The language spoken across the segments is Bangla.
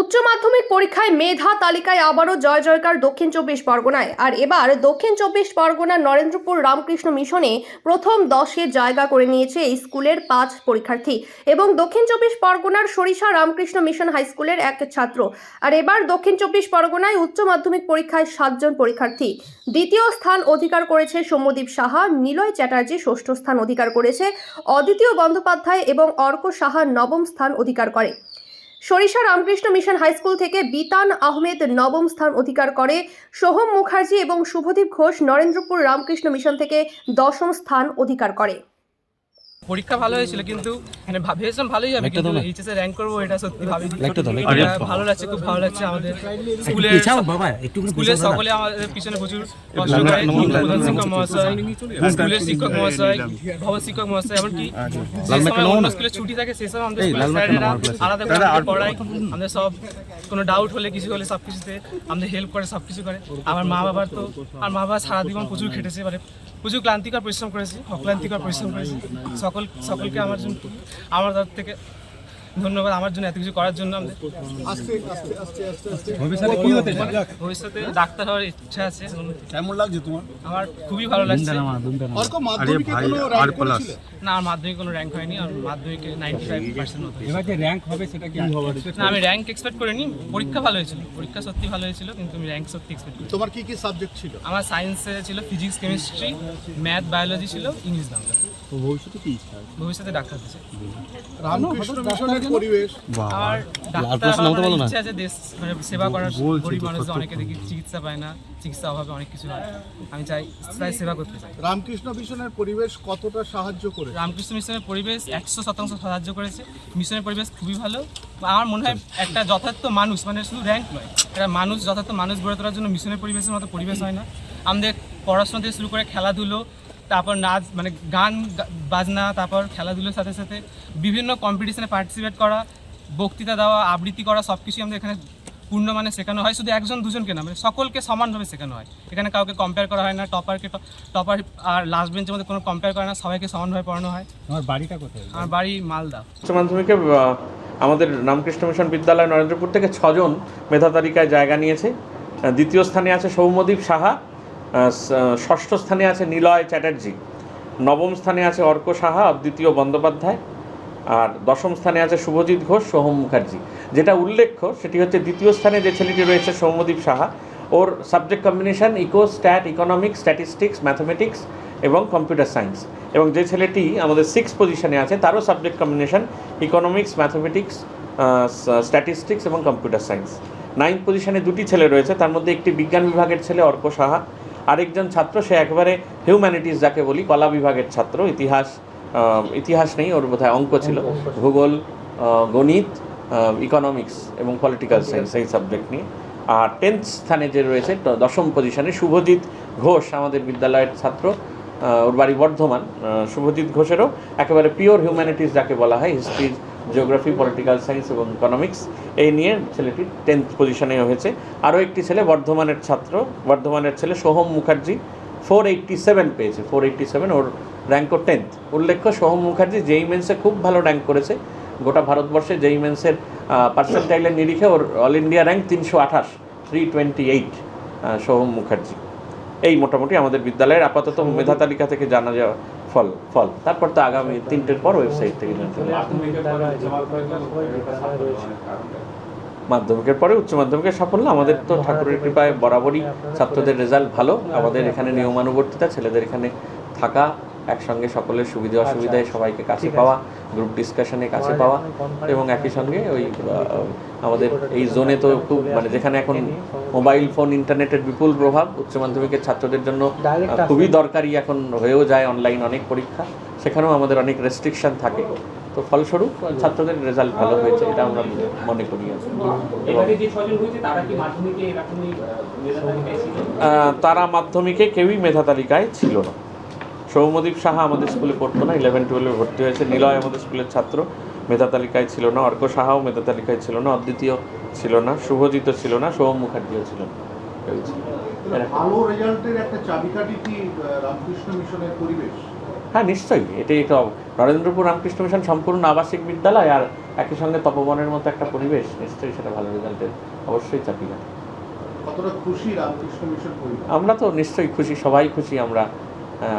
উচ্চ মাধ্যমিক পরীক্ষায় মেধা তালিকায় আবারও জয় জয়কার দক্ষিণ চব্বিশ পরগনায়। আর এবার দক্ষিণ চব্বিশ পরগনার নরেন্দ্রপুর রামকৃষ্ণ মিশনে প্রথম দশে জায়গা করে নিয়েছে এই স্কুলের পাঁচ পরীক্ষার্থী এবং দক্ষিণ চব্বিশ পরগনার সরিষা রামকৃষ্ণ মিশন হাই স্কুলের এক ছাত্র। আর এবার দক্ষিণ চব্বিশ পরগনায় উচ্চ মাধ্যমিক পরীক্ষায় সাতজন পরীক্ষার্থী। দ্বিতীয় স্থান অধিকার করেছে সৌম্যদীপ সাহা, নিলয় চ্যাটার্জি ষষ্ঠ স্থান অধিকার করেছে অদ্বিতীয় বন্দ্যোপাধ্যায় এবং অর্ক সাহা নবম স্থান অধিকার করে। সরিষা রামকৃষ্ণ মিশন হাই স্কুল থেকে বিতান আহমেদ নবম স্থান অধিকার করে। সোহম মুখার্জি এবং শুভদীপ ঘোষ নরেন্দ্রপুর রামকৃষ্ণ মিশন থেকে দশম স্থান অধিকার করে। পরীক্ষা ভালো হয়েছিল কিন্তু মানে ভেবেছিলাম ভালোই হবে কিন্তু এইচএস এ র্যাঙ্ক করব এটা সত্যি ভাবি ভালো লাগছে খুব ভালো লাগছে আমাদের স্কুলের বাবা একটু স্কুলের সকলে আমাদের পিছনে প্রচুর কষ্ট করে প্রধান শিক্ষক মহাশয় স্কুলের শিক্ষক মহাশয় ভব শিক্ষক মহাশয় এমনকি যে সময় অন্য স্কুলে ছুটি থাকে সময় আমাদের স্যারেরা আলাদা করে পড়ায়। আমাদের সব কোনো ডাউট হলে কিছু হলে সব কিছুতে আমাদের হেল্প করে সব কিছু করে। আমার মা বাবার তো আর মা বাবা সারা জীবন প্রচুর খেটেছে মানে প্রচুর ক্লান্তিকর পরিশ্রম করেছি অক্লান্তিকর পরিশ্রম করেছি। সকল সকলকে আমার জন্য আমার তরফ থেকে ধন্যবাদ আমার জন্য এত কিছু করার জন্য। ভবিষ্যতে কি হতে ভবিষ্যতে ডাক্তার হওয়ার ইচ্ছা আছে। কেমন লাগছে তোমার? আমার খুবই ভালো লাগছে। না আমার মাধ্যমিক কোনো র্যাঙ্ক হয়নি আর মাধ্যমিকে নাইনটি ফাইভ পার্সেন্ট এবার যে র্যাঙ্ক হবে সেটা কি না আমি র্যাঙ্ক এক্সপেক্ট করিনি পরীক্ষা ভালো হয়েছিল। পরীক্ষা সত্যি ভালো হয়েছিল কিন্তু আমি র্যাঙ্ক সত্যি এক্সপেক্ট করি তোমার কি কি সাবজেক্ট ছিল? আমার সায়েন্সে ছিল ফিজিক্স কেমিস্ট্রি ম্যাথ বায়োলজি ছিল ইংলিশ বাংলা। ভবিষ্যতে কি ইচ্ছা আছে? ভবিষ্যতে ডাক্তার হতে চাই। রামকৃষ্ণ মিশনের পরিবেশ। আর ডাক্তার আমার ইচ্ছা আছে দেশ মানে সেবা করার গরিব মানুষদের অনেকে দেখি চিকিৎসা পায় না চিকিৎসা অভাবে অনেক কিছু হয়। আমি চাই তাই সেবা করতে চাই। রামকৃষ্ণ মিশনের পরিবেশ কতটা সাহায্য করে রামকৃষ্ণ মিশনের পরিবেশ একশো শতাংশ সাহায্য করেছে। মিশনের পরিবেশ খুবই ভালো। আমার মনে হয় একটা যথার্থ মানুষ মানে শুধু র্যাঙ্ক নয় একটা মানুষ যথার্থ মানুষ গড়ে তোলার জন্য মিশনের পরিবেশের মতো পরিবেশ হয় না। আমাদের পড়াশোনা থেকে শুরু করে খেলাধুলো তারপর নাচ মানে গান বাজনা তারপর খেলাধুলোর সাথে সাথে বিভিন্ন কম্পিটিশনে পার্টিসিপেট করা বক্তৃতা দেওয়া আবৃত্তি করা সব কিছুই আমাদের এখানে পূর্ণ মানে শেখানো হয়। শুধু একজন দুজনকে না মানে সকলকে সমানভাবে শেখানো হয়। এখানে কাউকে কম্পেয়ার করা হয় না টপারকে টপার আর লাস্ট বেঞ্চের মধ্যে কোনো কম্পেয়ার করে না সবাইকে সমানভাবে পড়ানো হয়। তোমার বাড়িটা কোথায়? আমার বাড়ি মালদা। উচ্চ মাধ্যমিকে আমাদের রামকৃষ্ণ মিশন বিদ্যালয় নরেন্দ্রপুর থেকে ছজন মেধা তালিকায় জায়গা নিয়েছে। দ্বিতীয় স্থানে আছে সৌম্যদীপ সাহা। ষষ্ঠ স্থানে আছে নিলয় চ্যাটার্জি। নবম স্থানে আছে অর্ক সাহা অদ্বিতীয় বন্দ্যোপাধ্যায়। আর দশম স্থানে আছে শুভজিৎ ঘোষ, সোহম মুখার্জি। যেটা উল্লেখ্য, সেটি হচ্ছে দ্বিতীয় স্থানে যে ছেলেটি রয়েছে সৌম্যদীপ সাহা, ওর subject combination eco stat economics statistics mathematics এবং কম্পিউটার সায়েন্স এবং যে ছেলেটি আমাদের সিক্স পজিশনে আছে, তারও subject combination economics mathematics statistics এবং কম্পিউটার সায়েন্স নাইন্থ পজিশনে দুটি ছেলে রয়েছে, তার মধ্যে একটি বিজ্ঞান বিভাগের ছেলে অর্ক সাহা আরেকজন ছাত্র সে একেবারে হিউম্যানিটিস যাকে বলি কলা বিভাগের ছাত্র ইতিহাস ইতিহাস নেই ওর বোধহয় অঙ্ক ছিল ভূগোল গণিত ইকোনমিক্স এবং পলিটিক্যাল সায়েন্স এই সাবজেক্ট নিয়ে। আর টেন্থ স্থানে যে রয়েছে দশম পজিশনে শুভজিৎ ঘোষ আমাদের বিদ্যালয়ের ছাত্র ওর বাড়ি বর্ধমান শুভজিৎ ঘোষেরও একেবারে পিওর হিউম্যানিটিস যাকে বলা হয় হিস্ট্রি জিওগ্রাফি পলিটিক্যাল সায়েন্স এবং ইকোনমিক্স এই নিয়ে ছেলেটি টেন্থ পজিশনে হয়েছে। আরও একটি ছেলে, বর্ধমানের ছাত্র। বর্ধমানের ছেলে Soham Mukherjee four eighty seven পেয়েছে ফোর এইট্টি সেভেন ওর র্যাঙ্কও টেন্থ উল্লেখ্য, সোহম মুখার্জি যেই মেন্সে খুব ভালো র্যাঙ্ক করেছে, গোটা ভারতবর্ষে যেই মেন্সের পার্সেন্টাইলের নিরিখে ওর অল ইন্ডিয়া র্যাঙ্ক তিনশো আঠাশ three twenty eight Soham Mukherjee. এই মোটামুটি আমাদের বিদ্যালয়ের আপাতত মেধা তালিকা থেকে জানা যাওয়া ফল ফল। তারপর তো আগামী তিনটের পর ওয়েবসাইট থেকে মাধ্যমিকের পরে উচ্চ মাধ্যমিকের সাফল্য, আমাদের তো ঠাকুরের কৃপায় বরাবরই ছাত্রদের রেজাল্ট ভালো। আমাদের এখানে নিয়মানুবর্তিতা, ছেলেদের এখানে থাকা একসঙ্গে সকলের সুবিধা অসুবিধায় সবাইকে কাছে পাওয়া গ্রুপ ডিসকাশনে কাছে পাওয়া এবং একই সঙ্গে ওই আমাদের এই জোনে তো খুব মানে যেখানে এখন মোবাইল ফোন ইন্টারনেটের বিপুল প্রভাব উচ্চ মাধ্যমিকের ছাত্রদের জন্য খুবই দরকারি এখন হয়েও যায় অনলাইন অনেক পরীক্ষা। সেখানেও আমাদের অনেক রেস্ট্রিকশন থাকে। তো ফলস্বরূপ ছাত্রদের রেজাল্ট ভালো হয়েছে এটা আমরা মনে করি এবং তারা মাধ্যমিকে কেউই মেধা তালিকায় ছিল না। সৌম্যদীপ সাহা আমাদের স্কুলে পড়তো না ইলেভেন টুয়েলভে ভর্তি হয়েছে। নিলয় আমাদের স্কুলের ছাত্র মেধা তালিকায় ছিল না। অর্ক সাহাও মেধা তালিকায় ছিল না। অদ্বিতীয় ছিল না। শুভজিৎ ছিল না। সোহম মুখার্জিও ছিল না। কেউই ছিল না। এরা- ভালো রেজাল্টের একটা চাবিকাঠি কি রামকৃষ্ণ মিশনের পরিবেশ? হ্যাঁ নিশ্চয়ই। এটি একটা নরেন্দ্রপুর রামকৃষ্ণ মিশন সম্পূর্ণ আবাসিক বিদ্যালয় আর একই সঙ্গে তপবনের মতো একটা পরিবেশ। নিশ্চয়ই সেটা ভালো রেজাল্টের অবশ্যই রাখে। কতটা খুশি রামকৃষ্ণ মিশন আমরা তো নিশ্চয়ই খুশি সবাই খুশি আমরা।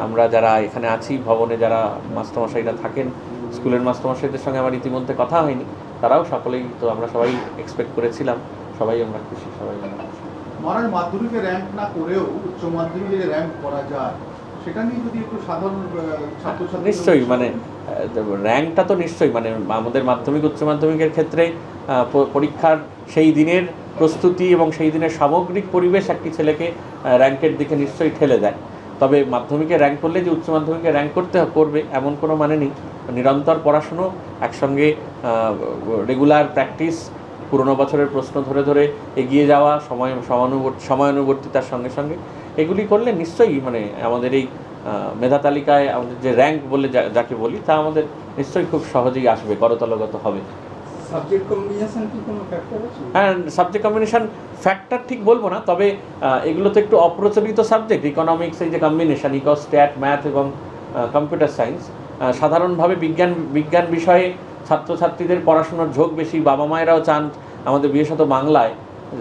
আমরা যারা এখানে আছি ভবনে যারা মাস্টারমশাইরা থাকেন স্কুলের মাস্টারমশাইদের সঙ্গে আমার ইতিমধ্যে কথা হয়নি তারাও সকলেই তো আমরা সবাই এক্সপেক্ট করেছিলাম সবাই আমরা খুশি সবাই মরার মাধ্যমিকে র্যাঙ্ক না করেও উচ্চ মাধ্যমিকে র্যাঙ্ক করা যায় সেটা নিয়ে যদি একটু সাধারণ ছাত্রছাত্রী নিশ্চয়ই মানে র্যাঙ্কটা তো নিশ্চয়ই মানে আমাদের মাধ্যমিক উচ্চ মাধ্যমিকের ক্ষেত্রে পরীক্ষার সেই দিনের প্রস্তুতি এবং সেই দিনের সামগ্রিক পরিবেশ একটি ছেলেকে র্যাঙ্কের দিকে নিশ্চয়ই ঠেলে দেয়। তবে মাধ্যমিকে র্যাঙ্ক করলে যে উচ্চ মাধ্যমিকে র্যাঙ্ক করতে করবে, এমন কোনো মানে নেই। নিরন্তর পড়াশুনো, একসঙ্গে রেগুলার প্র্যাকটিস পুরনো বছরের প্রশ্ন ধরে ধরে এগিয়ে যাওয়া, সময়, সমানুবর্তী, সময়ানুবর্তিতার সঙ্গে সঙ্গে এগুলি করলে নিশ্চয়ই মানে আমাদের এই মেধা তালিকায় আমাদের যে র্যাঙ্ক বলে যাকে বলি, তা আমাদের নিশ্চয়ই খুব সহজেই আসবে, করতলগত হবে। হ্যাঁ সাবজেক্ট কম্বিনেশন ফ্যাক্টর ঠিক বলব না, তবে এগুলো তো একটু অপ্রচলিত সাবজেক্ট ইকোনমিক্স এই যে কম্বিনেশন ইকো স্ট্যাট ম্যাথ এবং কম্পিউটার সায়েন্স সাধারণভাবে বিজ্ঞান বিজ্ঞান বিষয়ে ছাত্রছাত্রীদের পড়াশোনার ঝোঁক বেশি, বাবা মায়েরাও চান আমাদের বিশেষত বাংলায়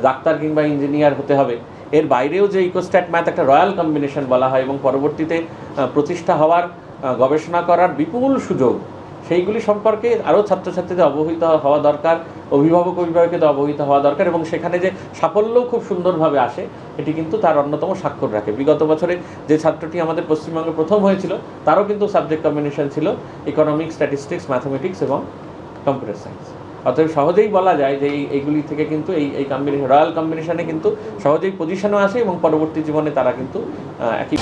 ডাক্তার কিংবা ইঞ্জিনিয়ার হতে হবে। এর বাইরেও যে ইকোস্ট্যাট ম্যাথ একটা রয়্যাল কম্বিনেশন বলা হয় এবং পরবর্তীতে প্রতিষ্ঠা হওয়ার গবেষণা করার বিপুল সুযোগ সেইগুলি সম্পর্কে আরও ছাত্রছাত্রীদের অবহিত হওয়া দরকার, অভিভাবক অভিভাবকদের অবহিত হওয়া দরকার এবং সেখানে যে সাফল্যও খুব সুন্দরভাবে আসে, এটি কিন্তু তার অন্যতম স্বাক্ষর রাখে। বিগত বছরে যে ছাত্রটি আমাদের পশ্চিমবঙ্গে প্রথম হয়েছিল, তারও কিন্তু সাবজেক্ট কম্বিনেশন ছিল ইকোনমিক্স স্ট্যাটিস্টিক্স ম্যাথমেটিক্স এবং কম্পিউটার সায়েন্স অতএব সহজেই বলা যায় যে এই, এইগুলি থেকে কিন্তু এই এই কম্বিনেশন রয়্যাল কম্বিনেশনে কিন্তু সহজেই পজিশনও আসে এবং পরবর্তী জীবনে তারা কিন্তু একই